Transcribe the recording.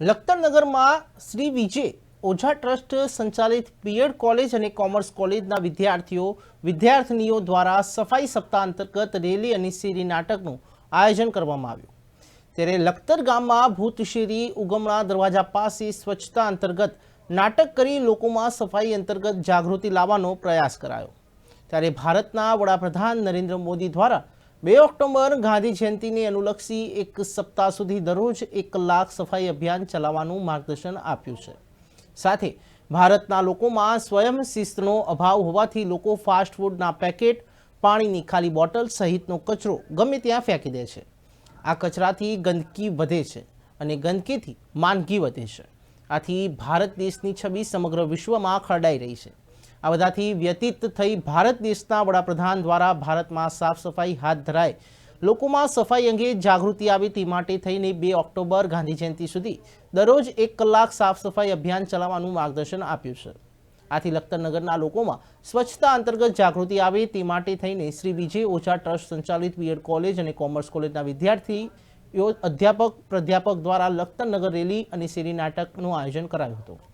લખતરનગરમાં Shri Vijay Ojha trust સંચાલિત B Ed college અને commerce કોલેજના વિદ્યાર્થીઓ, વિદ્યાર્થિનીઓ દ્વારા સફાઈ સપ્તાહ અંતર્ગત રેલી અને શેરી નાટકનું આયોજન કરવામાં આવ્યું. ત્યારે લખતર ગામમાં ભૂતશેરી ઉગમણા દરવાજા પાસે સ્વચ્છતા અંતર્ગત નાટક કરી લોકોમાં સફાઈ અંતર્ગત જાગૃતિ લાવવાનો પ્રયાસ કરાયો. ત્યારે ભારતના વડાપ્રધાન નરેન્દ્ર મોદી દ્વારા બે ઓક્ટોબર ગાંધી જયંતિને અનુલક્ષી એક સપ્તાહ સુધી દરરોજ એક કલાક સફાઈ અભિયાન ચલાવવાનું માર્ગદર્શન આપ્યું છે. સાથે ભારતના લોકોમાં સ્વયં શિસ્તનો અભાવ હોવાથી લોકો ફાસ્ટ ફૂડના પેકેટ, પાણીની ખાલી બોટલ સહિતનો કચરો ગમે ત્યાં ફેંકી દે છે. આ કચરાથી ગંદકી વધે છે અને ગંદકીથી માંદગી વધે છે. આથી ભારત દેશની છબી સમગ્ર વિશ્વમાં ખરડાઈ રહી છે. આ બધાથી વ્યતીત થઈ ભારત દેશના વડાપ્રધાન દ્વારા ભારતમાં સાફ સફાઈ હાથ ધરાય. લોકોમાં સફાઈ અંગે જાગૃતિ આવે તે માટે થઈને બે ઓક્ટોબર ગાંધી જયંતિ સુધી દરરોજ એક કલાક સાફ સફાઈ અભિયાન ચલાવવાનું માર્ગદર્શન આપ્યું છે. આથી લખતરનગરના લોકોમાં સ્વચ્છતા અંતર્ગત જાગૃતિ આવે તે માટે થઈને શ્રી વિજય ઓઝા ટ્રસ્ટ સંચાલિત બીએડ કોલેજ અને કોમર્સ કોલેજના વિદ્યાર્થીઓ અધ્યાપક પ્રાધ્યાપક દ્વારા લખતરનગર રેલી અને શેરી નાટકનું આયોજન કરાયું હતું.